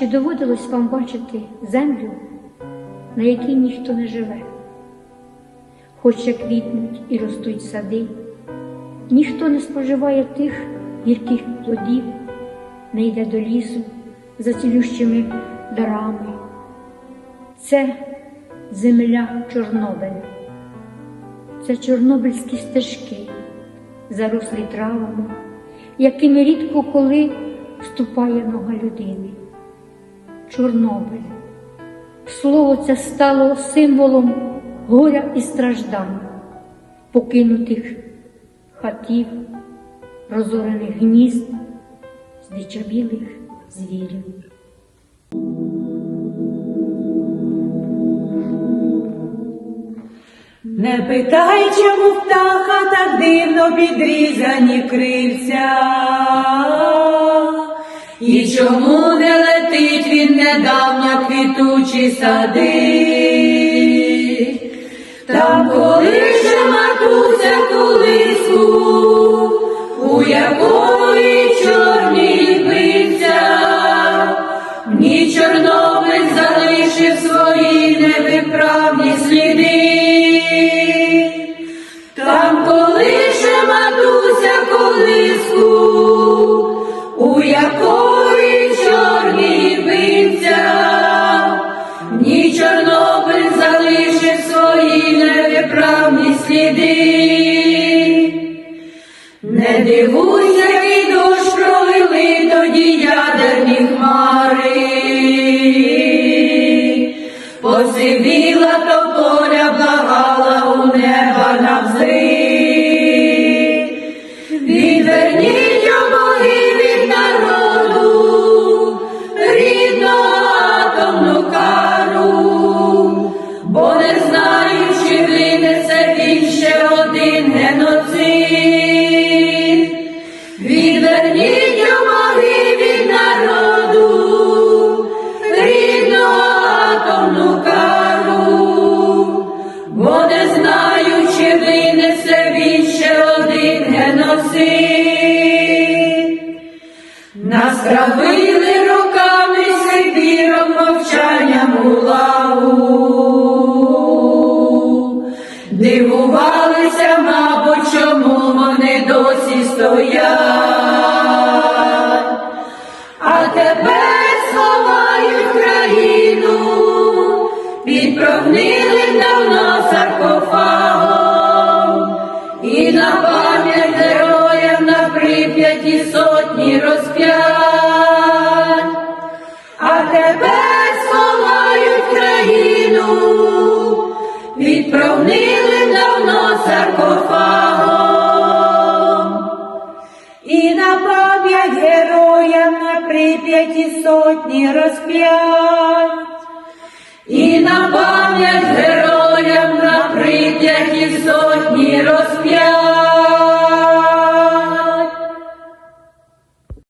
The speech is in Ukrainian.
Чи доводилось вам бачити землю, на якій ніхто не живе? Хоч ще квітнуть і ростуть сади, ніхто не споживає тих гірких плодів, не йде до лісу за цілющими дарами. Це земля Чорнобиля, це чорнобильські стежки, зарослі травами, якими рідко коли вступає нога людини. Чорнобиль. Слово це стало символом горя і страждань, покинутих хатів, розорених гнізд, здичавілих звірів. Не питай, чому птаха так дивно підрізані крильця, і чому не летить він недавно квітучі сади, там колише матуся колиску, у якої чорні биться, ні Чорнобиль залишив свої невиправні сліди. Там колише матуся колиску, у якої чорні ні Чорнобиль залишив свої невиправні сліди. Не дивуйся, який дощ пролили тоді ядерні хмари. Посивіла тополя, благала у неба геноцид. Нас травили роками Сибіром мовчанням у лаву. Дивувалися, мабуть, чому вони досі стоять. А тепер сховають країну під прогнилим давно саркофагом. І на землю, відправнили давно саркофагом і на пам'ять героям на прип'яті сотні розп'ять, і на пам'ять героям на прип'яті сотні розп'ять.